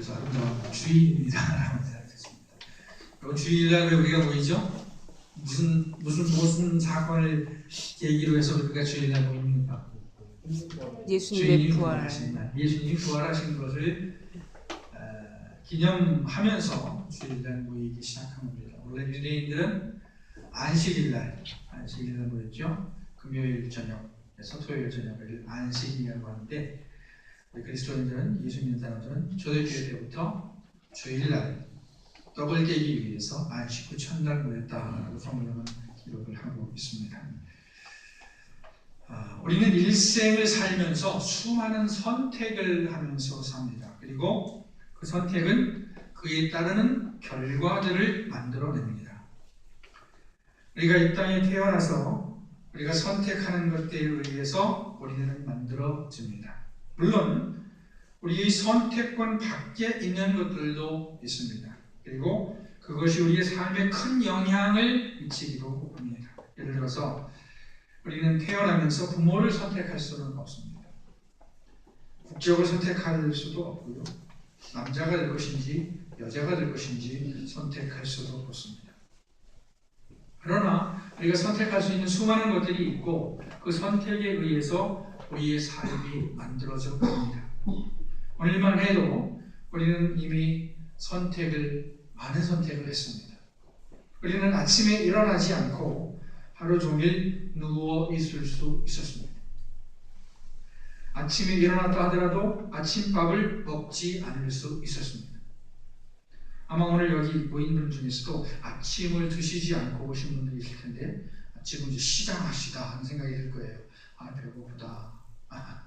그래서 아름다운 주일입니다라고 생각했습니다. 그리고 주일날에 우리가 모이죠? 무슨 무슨 무슨 사건을 계기로 해서 우리가 주일날 모입니까? 예수님의 부활. 예수님이 부활하신 것을 어, 기념하면서 주일날 모이기 시작한 겁니다. 원래 유대인들은 안식일날, 안식일날 모였죠. 금요일 저녁에서 토요일 저녁을 안식이라고 하는데 그리스도인들은 예수 믿는 사람들은 초대교회 때부터 주일날 떡을 깨기 위해서 후 첫날 모였다라고 성경은 기록을 하고 있습니다. 아, 우리는 일생을 살면서 수많은 선택을 하면서 삽니다. 그리고 그 선택은 그에 따르는 결과들을 만들어냅니다. 우리가 이 땅에 태어나서 우리가 선택하는 것들에 의해서 우리는 만들어집니다. 물론 우리의 선택권 밖에 있는 것들도 있습니다. 그리고 그것이 우리의 삶에 큰 영향을 미치기도 합니다. 예를 들어서 우리는 태어나면서 부모를 선택할 수는 없습니다. 국적을 선택할 수도 없고요. 남자가 될 것인지 여자가 될 것인지 선택할 수도 없습니다. 그러나 우리가 선택할 수 있는 수많은 것들이 있고 그 선택에 의해서 우리의 삶이 만들어져 갑니다. 오늘만 해도 우리는 이미 선택을 많은 선택을 했습니다. 우리는 아침에 일어나지 않고 하루 종일 누워 있을 수 있었습니다. 아침에 일어났다 하더라도 아침밥을 먹지 않을 수 있었습니다. 아마 오늘 여기 모인 분 중에서도 아침을 드시지 않고 오신 분들이 있을 텐데 아침은 이제 시장하시다 하는 생각이 들 거예요. 아 배고프다. 아.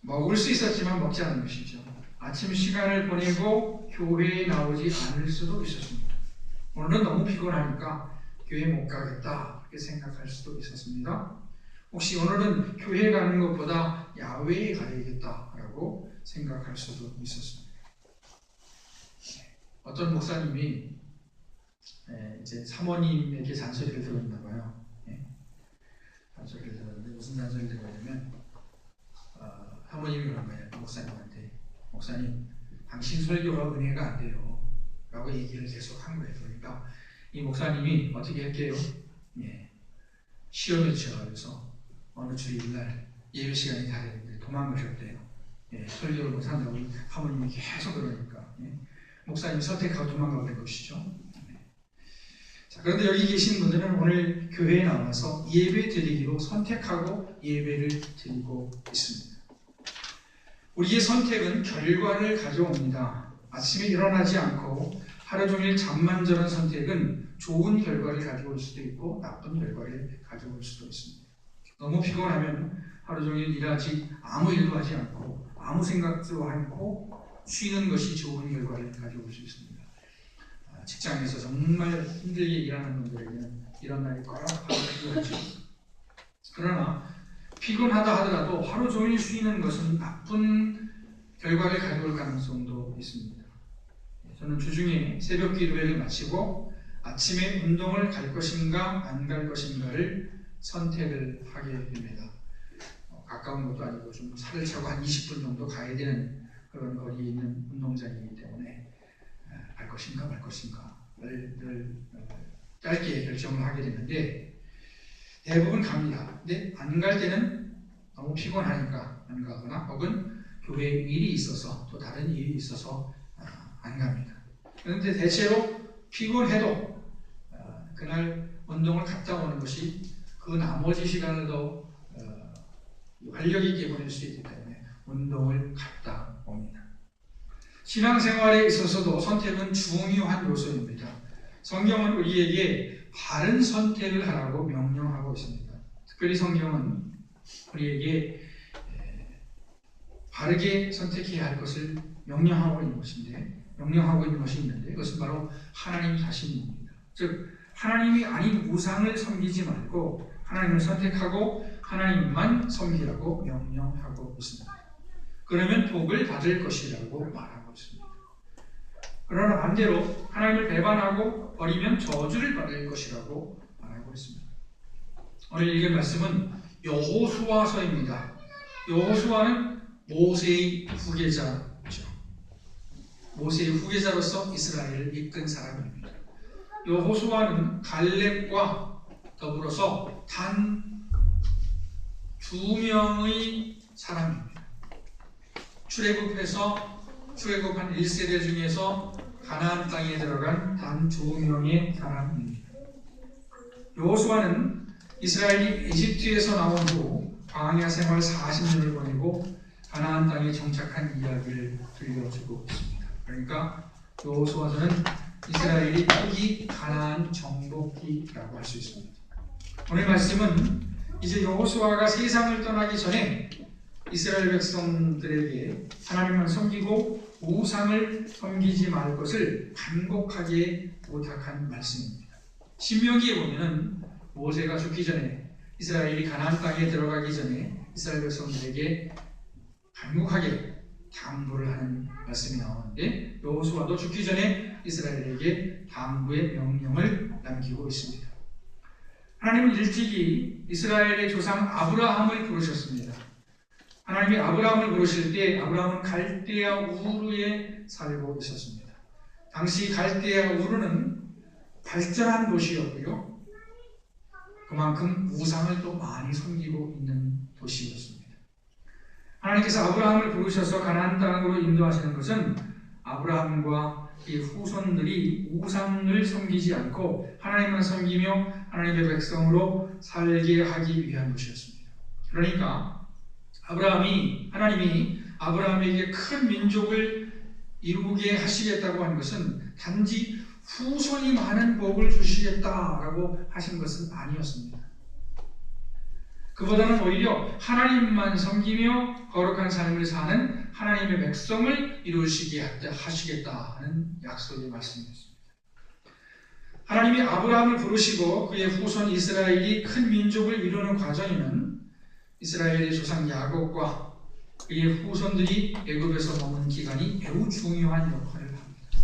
먹을 수 있었지만 먹지 않은 것이죠. 아침 시간을 보내고 교회에 나오지 않을 수도 있었습니다. 오늘은 너무 피곤하니까 교회 못 가겠다 이렇게 생각할 수도 있었습니다. 혹시 오늘은 교회 가는 것보다 야외에 가야겠다라고 생각할 수도 있었습니다. 어떤 목사님이 에, 이제 사모님에게 잔소리를 들었나 봐요. 예? 잔소리를 들었는데 무슨 잔소리를 들었냐면 어, 사모님이 그런 거예요. 목사님한테 목사님 당신 설교가 은혜가 안 돼요. 라고 얘기를 계속 한 거예요. 그러니까 이 목사님이 어떻게 할게요? 예. 시험에 치러가면서 어느 주일날 예배 시간이 다 됐는데 도망가셨대요. 예. 설교를 못한다고 사모님이 계속 그러니까 예. 목사님이 선택하고 도망가고 된 것이죠. 네. 자, 그런데 여기 계신 분들은 오늘 교회에 나와서 예배 드리기로 선택하고 예배를 드리고 있습니다. 우리의 선택은 결과를 가져옵니다. 아침에 일어나지 않고 하루 종일 잠만 자는 선택은 좋은 결과를 가져올 수도 있고 나쁜 결과를 가져올 수도 있습니다. 너무 피곤하면 하루 종일 일하지 아무 일도 하지 않고 아무 생각도 않고 쉬는 것이 좋은 결과를 가져올 수 있습니다. 아, 직장에서 정말 힘들게 일하는 분들에게는 이런 날이 꼭 하루 필요하죠. 그러나 피곤하다 하더라도 하루 종일 쉬는 것은 나쁜 결과를 가져올 가능성도 있습니다. 저는 주중에 새벽 기도회를 마치고 아침에 운동을 갈 것인가 안 갈 것인가를 선택을 하게 됩니다. 어, 가까운 것도 아니고 좀 살을 차고 한 20분 정도 가야 되는 그런 거리에 있는 운동장이기 때문에 것인가 말 것인가를 늘 어, 짧게 결정을 하게 되는데 대부분 갑니다. 근데 안 갈 때는 너무 피곤하니까 안 가거나 혹은 교회에 일이 있어서 또 다른 일이 있어서 아, 안 갑니다. 그런데 대체로 피곤해도 아, 그날 운동을 갔다 오는 것이 그 나머지 시간을 더 어, 활력 있게 보낼 수 있기 때문에 운동을 갔다 옵니다. 신앙생활에 있어서도 선택은 중요한 요소입니다. 성경은 우리에게 바른 선택을 하라고 명령하고 있습니다. 특별히 성경은 우리에게 에, 바르게 선택해야 할 것을 명령하고 있는 것인데 명령하고 있는 것이 있는데 그것은 바로 하나님 자신입니다. 즉 하나님이 아닌 우상을 섬기지 말고 하나님을 선택하고 하나님만 섬기라고 명령하고 있습니다. 그러면 복을 받을 것이라고 말하고 있습니다. 그러나 반대로 하나님을 배반하고 버리면 저주를 받을 것이라고 말하고 있습니다. 오늘 읽은 말씀은 여호수아서입니다. 여호수아는 모세의 후계자죠. 모세의 후계자로서 이스라엘을 이끈 사람입니다. 여호수아는 갈렙과 더불어서 단 두 명의 사람입니다. 출애굽해서 출애굽한 1세대 중에서 가나안 땅에 들어간 단 두 명의 사람입니다. 여호수아는 이스라엘이 이집트에서 나온 후 광야 생활 40년을 보내고 가나안 땅에 정착한 이야기를 들려주고 있습니다. 그러니까 여호수아서는 이스라엘이 초기 가나안 정복기라고 할 수 있습니다. 오늘 말씀은 이제 여호수아가 세상을 떠나기 전에 이스라엘 백성들에게 하나님만 섬기고 우상을 섬기지 말 것을 간곡하게 부탁한 말씀입니다. 신명기에 보면은 모세가 죽기 전에 이스라엘이 가나안 땅에 들어가기 전에 이스라엘 백성들에게 간곡하게 당부를 하는 말씀이 나오는데 여호수아도 죽기 전에 이스라엘에게 당부의 명령을 남기고 있습니다. 하나님은 일찍이 이스라엘의 조상 아브라함을 부르셨습니다. 하나님이 아브라함을 부르실 때 아브라함은 갈대아 우르에 살고 있었습니다. 당시 갈대아 우르는 발전한 도시였고요. 그만큼 우상을 또 많이 섬기고 있는 도시였습니다. 하나님께서 아브라함을 부르셔서 가나안 땅으로 인도하시는 것은 아브라함과 이 후손들이 우상을 섬기지 않고 하나님만 섬기며 하나님의 백성으로 살게 하기 위한 것이었습니다. 그러니까 아브라함이 하나님이 아브라함에게 큰 민족을 이루게 하시겠다고 한 것은 단지 후손이 많은 복을 주시겠다라고 하신 것은 아니었습니다. 그보다는 오히려 하나님만 섬기며 거룩한 삶을 사는 하나님의 백성을 이루시게 하시겠다 하는 약속의 말씀이었습니다. 하나님이 아브라함을 부르시고 그의 후손 이스라엘이 큰 민족을 이루는 과정에는 이스라엘의 조상 야곱과 그의 후손들이 애굽에서 머문 기간이 매우 중요한 역할을 합니다.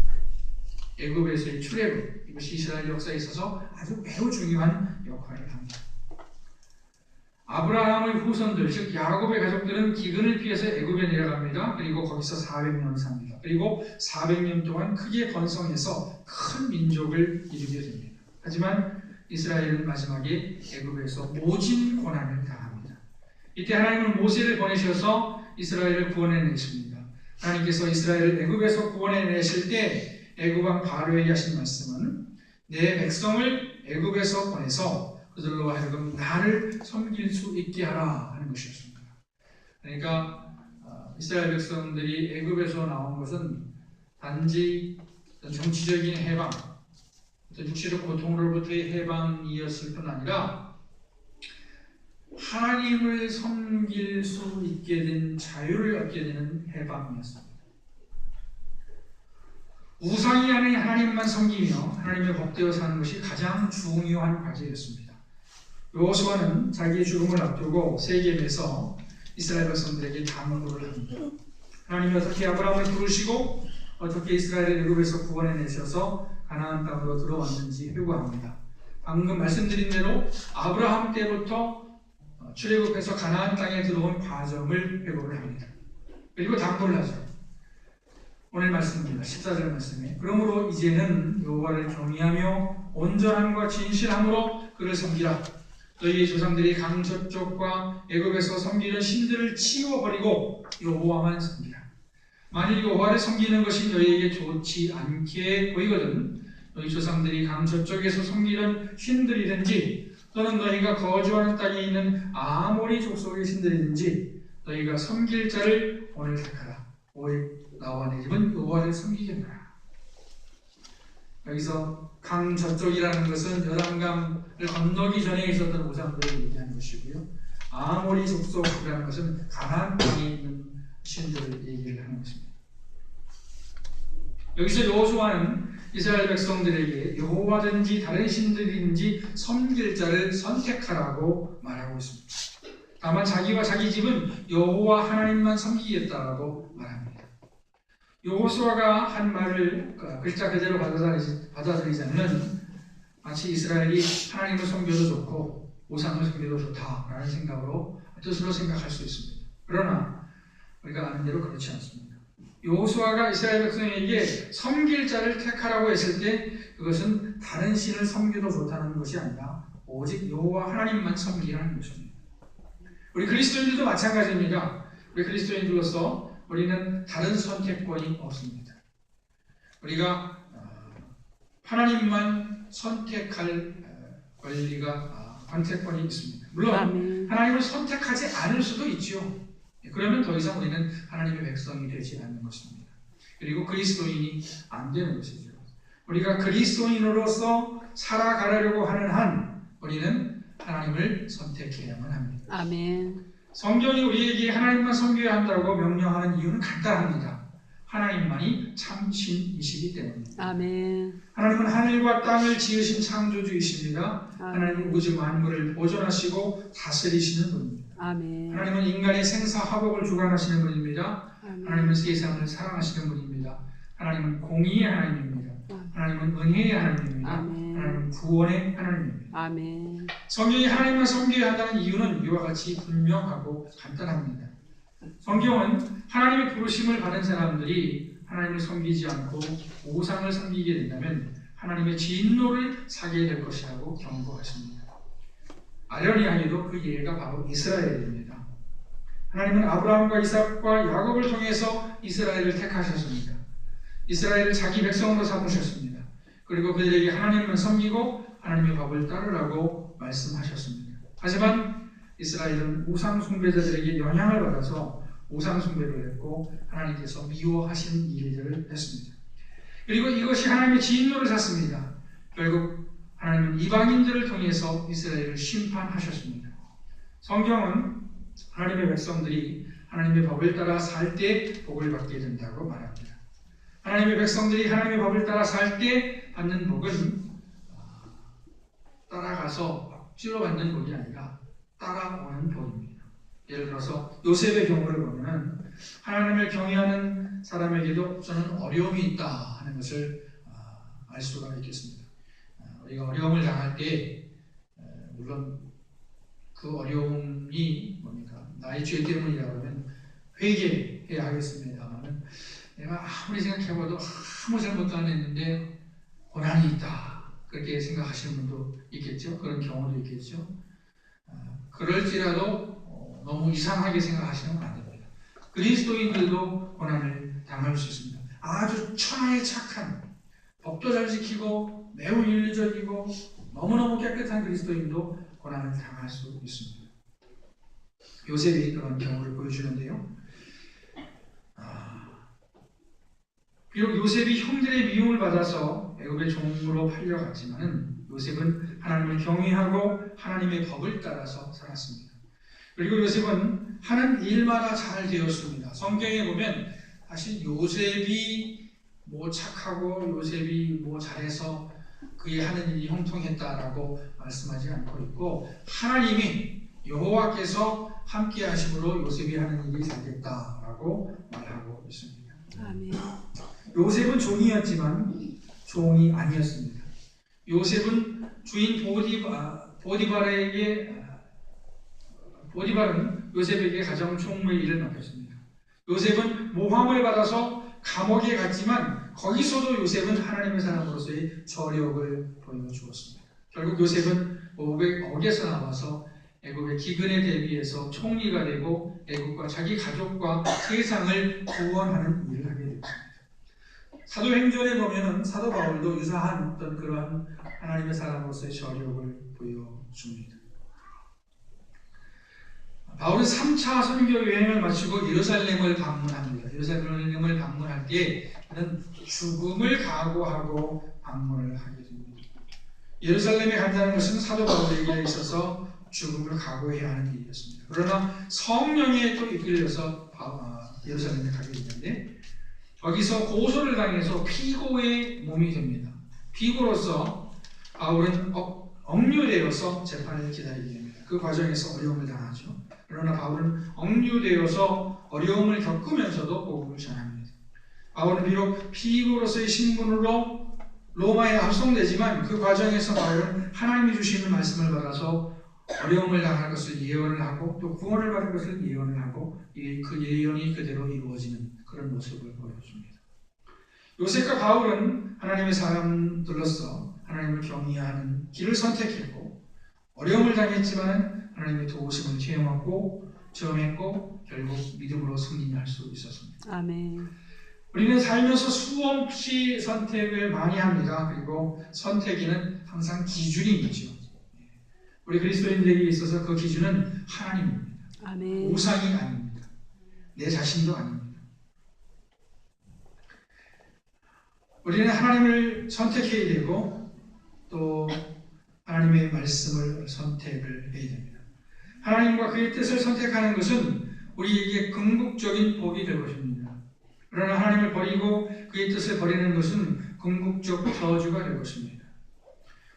애굽에서의 출애굽 이것이 이스라엘 역사에 있어서 아주 매우 중요한 역할을 합니다. 아브라함의 후손들 즉 야곱의 가족들은 기근을 피해서 애굽에 내려갑니다. 그리고 거기서 400년 삽니다. 그리고 400년 동안 크게 번성해서 큰 민족을 이루게 됩니다. 하지만 이스라엘은 마지막에 애굽에서 모진 고난을 당합니다. 이때 하나님은 모세를 보내셔서 이스라엘을 구원해내십니다. 하나님께서 이스라엘을 애굽에서 구원해내실 때 애굽 왕 바로에게 하신 말씀은 내 백성을 애굽에서 보내서 그들로 하여금 나를 섬길 수 있게 하라 하는 것이었습니다. 그러니까 어, 이스라엘 백성들이 애굽에서 나온 것은 단지 정치적인 해방, 육체적 고통으로부터의 해방이었을 뿐 아니라 하나님을 섬길 수 있게 된 자유를 얻게 되는 해방이었습니다. 우상이 아닌 하나님만 섬기며 하나님의 복되어 사는 것이 가장 중요한 과제였습니다. 요호수아는 자기의 죽음을 앞두고 세겜에서 이스라엘 백성들에게 당부를 합니다. 하나님이 어떻게 아브라함을 부르시고 어떻게 이스라엘을 애굽에서 구원해 내셔서 가나안 땅으로 들어왔는지 회고합니다. 방금 말씀드린 대로 아브라함 때부터 출애굽해서 가나안 땅에 들어온 과정을 회고를 합니다. 그리고 당부를 하죠. 오늘 말씀입니다. 14절 말씀에 그러므로 이제는 여호와를 경외하며 온전함과 진실함으로 그를 섬기라. 너희의 조상들이 강 저쪽과 애굽에서 섬기는 신들을 치워버리고 여호와만 섬기라. 만일 여호와를 섬기는 것이 너희에게 좋지 않게 보이거든 너희 조상들이 강 저쪽에서 섬기는 신들이든지 또는 너희가 거주하는 땅에 있는 아모리 족속의 신들이든지 너희가 섬길 자를 오늘 택하라. 오직 나와 내 집은 여호와를 섬기겠노라. 여기서 강 저쪽이라는 것은 여단강을 건너기 전에 있었던 우상들을 얘기하는 것이고요. 아모리 족속이라는 것은 가나안 땅에 있는 신들을 얘기를 하는 것입니다. 여기서 여호수아는 이스라엘 백성들에게 여호와든지 다른 신들인지 섬길 자를 선택하라고 말하고 있습니다. 다만 자기와 자기 집은 여호와 하나님만 섬기겠다라고 말합니다. 여호수아가 한 말을 글자 그대로 받아들이지, 면 마치 이스라엘이 하나님을 섬겨도 좋고 우상을 섬겨도 좋다라는 생각으로 뜻으로 생각할 수 있습니다. 그러나 우리가 아는 대로 그렇지 않습니다. 여호수아가 이스라엘 백성에게 섬길 자를 택하라고 했을 때 그것은 다른 신을 섬겨도 좋다는 것이 아니라 오직 여호와 하나님만 섬기라는 것입니다. 우리 그리스도인들도 마찬가지입니다. 우리 그리스도인들로서 우리는 다른 선택권이 없습니다. 우리가 어, 하나님만 선택할 어, 권리가 아, 선택권이 있습니다. 물론. 하나님을 선택하지 않을 수도 있죠. 그러면 더 이상 우리는 하나님의 백성이 되지 않는 것입니다. 그리고 그리스도인이 안 되는 것이죠. 우리가 그리스도인으로서 살아가려고 하는 한 우리는 하나님을 선택해야만 합니다. 아멘. 성경이 우리에게 하나님만 섬겨야 한다고 명령하는 이유는 간단합니다. 하나님만이 참 신이시기 때문입니다. 아멘. 하나님은 하늘과 땅을 지으신 창조주이십니다. 아멘. 하나님은 우주 만물을 보존하시고 다스리시는 분입니다. 아멘. 하나님은 인간의 생사 화복을 주관하시는 분입니다. 아멘. 하나님은 세상을 사랑하시는 분입니다. 하나님은 공의의 하나님입니다. 하나님은 은혜의 하나님입니다. 아멘. 하나님은 구원의 하나님입니다. 아멘. 성경이 하나님만 섬겨야 한다는 이유는 이와 같이 분명하고 간단합니다. 성경은 하나님의 부르심을 받은 사람들이 하나님을 섬기지 않고 우상을 섬기게 된다면 하나님의 진노를 사게 될 것이라고 경고하십니다. 아련히하게도 그 예가 바로 이스라엘입니다. 하나님은 아브라함과 이삭과 야곱을 통해서 이스라엘을 택하셨습니다. 이스라엘을 자기 백성으로 삼으셨습니다. 그리고 그들에게 하나님만 섬기고 하나님의 법을 따르라고 말씀하셨습니다. 하지만 이스라엘은 우상 숭배자들에게 영향을 받아서 우상 숭배를 했고 하나님께서 미워하신 일들을 했습니다. 그리고 이것이 하나님의 진노를 샀습니다. 결국 하나님은 이방인들을 통해서 이스라엘을 심판하셨습니다. 성경은 하나님의 백성들이 하나님의 법을 따라 살 때 복을 받게 된다고 말합니다. 하나님의 백성들이 하나님의 법을 따라 살 때 받는 복은 따라가서 억지로 받는 복이 아니라 따라오는 복입니다. 예를 들어서 요셉의 경우를 보면 하나님을 경외하는 사람에게도 저는 어려움이 있다 하는 것을 아, 알 수가 있겠습니다. 아, 우리가 어려움을 당할 때 에, 물론 그 어려움이 뭡니까 나의 죄 때문이라고 하면 회개해야 하겠습니다만 내가 아무리 생각해봐도 아무 잘못도 안 했는데 고난이 있다 그렇게 생각하시는 분도 있겠죠 그런 경우도 있겠죠 아, 그럴지라도 어, 너무 이상하게 생각하시는 건 안 됩니다. 그리스도인들도 고난을 당할 수 있습니다. 아주 천하에 착한 법도 잘 지키고 매우 윤리적이고 너무너무 깨끗한 그리스도인도 고난을 당할 수 있습니다. 요셉이 그런 경우를 보여주는데요. 아, 비록 요셉이 형들의 미움을 받아서 애굽의 종으로 팔려갔지만은 요셉은 하나님을 경외하고 하나님의 법을 따라서 살았습니다. 그리고 요셉은 하는 일마다 잘 되었습니다. 성경에 보면 사실 요셉이 뭐 착하고 요셉이 뭐 잘해서 그의 하는 일이 형통했다라고 말씀하지 않고 있고 하나님이 여호와께서 함께 하심으로 요셉이 하는 일이 잘 됐다라고 말하고 있습니다. 아멘. 요셉은 종이었지만 종이 아니었습니다. 요셉은 주인 보디바, 보디발에게 보디발은 요셉에게 가정 총무의 일을 맡겼습니다. 요셉은 모함을 받아서 감옥에 갔지만 거기서도 요셉은 하나님의 사람으로서의 저력을 보여주었습니다. 결국 요셉은 억에서 나와서 애굽의 기근에 대비해서 총리가 되고 애굽과 자기 가족과 세상을 구원하는 일을 하게 됩니다. 사도행전에 보면은 사도 바울도 유사한 어떤 그러한 하나님의 사람으로서의 저력을 보여줍니다. 바울은 3차 선교 여행을 마치고 예루살렘을 방문합니다. 예루살렘을 방문할 때 그는 죽음을 각오하고 방문을 하게 됩니다. 예루살렘에 간다는 것은 사도 바울에게 있어서 죽음을 각오해야 하는 일이었습니다. 그러나 성령에 또 이끌려서 예루살렘에 가게 되는데 거기서 고소를 당해서 피고의 몸이 됩니다. 피고로서 바울은 억, 억류되어서 재판을 기다리게 됩니다. 그 과정에서 어려움을 당하죠. 그러나 바울은 억류되어서 어려움을 겪으면서도 복음을 전합니다. 바울은 비록 피고로서의 신분으로 로마에 압송되지만 그 과정에서 바울은 하나님이 주시는 말씀을 받아서 어려움을 당할 것을 예언을 하고 또 구원을 받을 것을 예언을 하고 그 예언이 그대로 이루어지는 그런 모습을 보여줍니다. 요셉과 바울은 하나님의 사람들로서 하나님을 경외하는 길을 선택했고 어려움을 당했지만 하나님의 도우심을 체험하고 체험했고 결국 믿음으로 승리할 수 있었습니다. 아멘. 우리는 살면서 수없이 선택을 많이 합니다. 그리고 선택에는 항상 기준이 있죠. 우리 그리스도인들에게 있어서 그 기준은 하나님입니다. 아멘. 우상이 아닙니다. 내 자신도 아닙니다. 우리는 하나님을 선택해야 되고 또 하나님의 말씀을 선택을 해야 됩니다. 하나님과 그의 뜻을 선택하는 것은 우리에게 궁극적인 복이 될 것입니다. 그러나 하나님을 버리고 그의 뜻을 버리는 것은 궁극적 저주가 될 것입니다.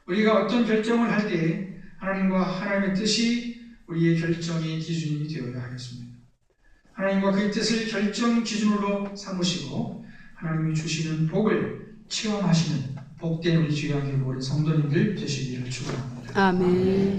우리가 어떤 결정을 할 때 하나님과 하나님의 뜻이 우리의 결정의 기준이 되어야 하겠습니다. 하나님과 그의 뜻을 결정 기준으로 삼으시고 하나님이 주시는 복을 체험하시는 복된 우리 주의 교회 성도님들 되시기를 축원합니다. 아멘.